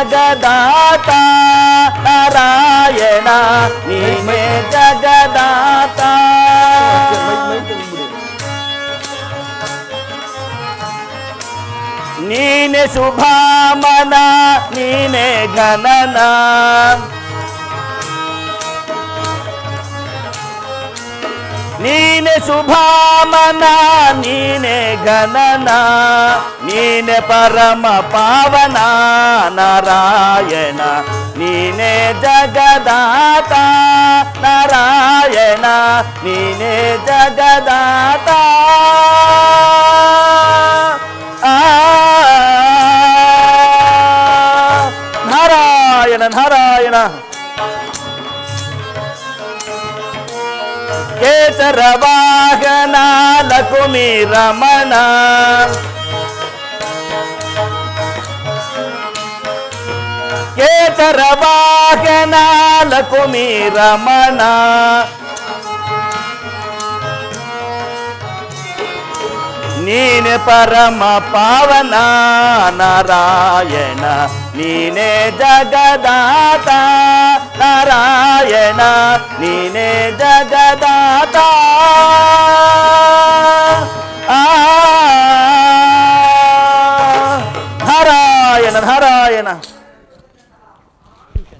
జగదాత నారాయణ నీవే జగదాత ನೀನೆ ಶುಭಾಮನ ನೀನೆ ಘನನ ನೀನೆ ಶುಭಾಮನ ನೀನೆ ಗಣನ ನೀನೆ ಪರಮ ಪಾವನ ನಾರಾಯಣ ನೀನೆ ಜಗದಾತ ನಾರಾಯಣ ನೀನೆ ಜಗದಾತ ನಾರಾಯಣ ನಾರಾಯಣ నారాయణ కేసర వాహనాలకు మీ రమణ కేసర వాహనాలకు మీ రమణ ನೀನೆ ಪರಮ ಪಾವನ ನಾರಾಯಣ ನೀನೆ ಜಗದಾತ ನಾರಾಯಣ ನೀನೆ మాత నారాయణ నారాయణ.